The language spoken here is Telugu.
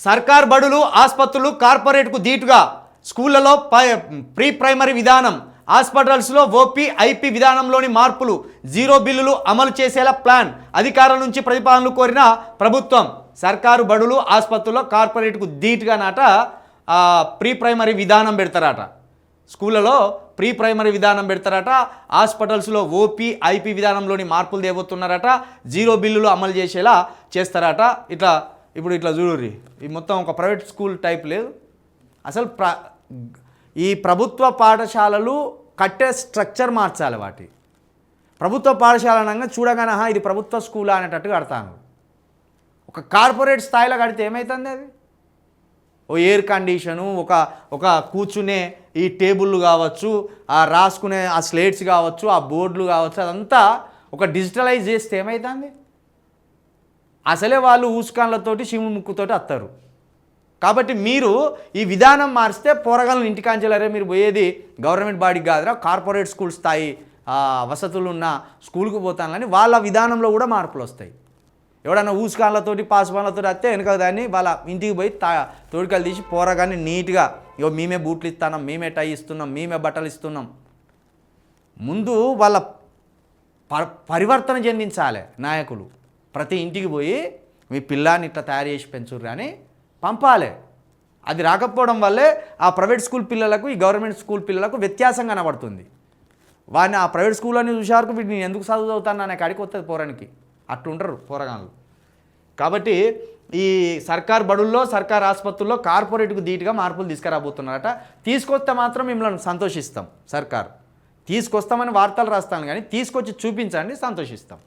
సర్కార్ బడులు ఆసుపత్రులు కార్పొరేట్కు ధీటుగా స్కూళ్ళలో పై- ప్రీ ప్రైమరీ విధానం హాస్పిటల్స్లో ఓపీ ఐపీ విధానంలోని మార్పులు జీరో బిల్లులు అమలు చేసేలా ప్లాన్ అధికారుల నుంచి ప్రతిపాదనలు కోరిన ప్రభుత్వం సర్కారు బడులు ఆసుపత్రుల్లో కార్పొరేట్కు ధీటుగా నాట ప్రీ ప్రైమరీ విధానం పెడతారట. స్కూళ్ళలో ప్రీ ప్రైమరీ విధానం పెడతారట హాస్పిటల్స్లో ఓపీ ఐపీ విధానంలోని మార్పులు తేబోతున్నారట జీరో బిల్లులు అమలు చేసేలా చేస్తారట. ఇట్లా ఇప్పుడు ఇట్లా చూడుర్రి. ఈ మొత్తం ఒక ప్రైవేట్ స్కూల్ టైప్ లేదు. అసలు ప్ర ఈ ప్రభుత్వ పాఠశాలలు కట్టే స్ట్రక్చర్ మార్చాలి వాటి. ప్రభుత్వ పాఠశాల అనగా చూడగానే ఇది ప్రభుత్వ స్కూల్ అనేటట్టు కడతాను. ఒక కార్పొరేట్ స్థాయిలో కడితే ఏమవుతుంది అది? ఓ ఎయిర్ కండిషను ఒక ఒక కూర్చునే ఈ టేబుళ్ళు కావచ్చు ఆ రాసుకునే ఆ స్లేట్స్ కావచ్చు ఆ బోర్డులు కావచ్చు అదంతా ఒక డిజిటలైజ్ చేస్తే ఏమవుతుంది అసలే వాళ్ళు ఊసుకాన్లతోటి శివుని ముక్కుతోటి వస్తారు కాబట్టి మీరు ఈ విధానం మారిస్తే పోరగాళ్ళని ఇంటికాంచెలరే మీరు పోయేది గవర్నమెంట్ బాడీకి కాదురా కార్పొరేట్ స్కూల్ స్థాయి వసతులు ఉన్న స్కూల్కి పోతానని వాళ్ళ విధానంలో కూడా మార్పులు వస్తాయి. ఎవడన్నా ఊసుకాళ్ళతోటి పాసుపాన్లతో వస్తే వెనక దాన్ని వాళ్ళ ఇంటికి పోయి తా తోడికలు తీసి పోరగాన్ని నీట్గా ఇగో మేమే బూట్లు ఇస్తున్నాం మేమే టై ఇస్తున్నాం మేమే బట్టలు ఇస్తున్నాం. ముందు వాళ్ళ ప- పరివర్తన చెందించాలి నాయకులు. ప్రతి ఇంటికి పోయి మీ పిల్లాన్ని ఇట్లా తయారు చేసి పెంచుర్రు అని పంపాలి. అది రాకపోవడం వల్లే ఆ ప్రైవేట్ స్కూల్ పిల్లలకు ఈ గవర్నమెంట్ స్కూల్ పిల్లలకు వ్యత్యాసం కనబడుతుంది. వాడిని ఆ ప్రైవేట్ స్కూల్లోని చూసారకు వీడు నేను ఎందుకు చదువుతాను అనే కాడికి వస్తుంది పోరానికి. అట్లుంటారు పోరగాళ్ళు. కాబట్టి ఈ సర్కార్ బడుల్లో సర్కార్ ఆసుపత్రుల్లో కార్పొరేట్కు ధీటుగా మార్పులు తీసుకురాబోతున్నారట. తీసుకొస్తే మాత్రం మిమ్మల్ని సంతోషిస్తాం సర్కార్. తీసుకొస్తామని వార్తలు రాస్తాను కానీ తీసుకొచ్చి చూపించండి సంతోషిస్తాం.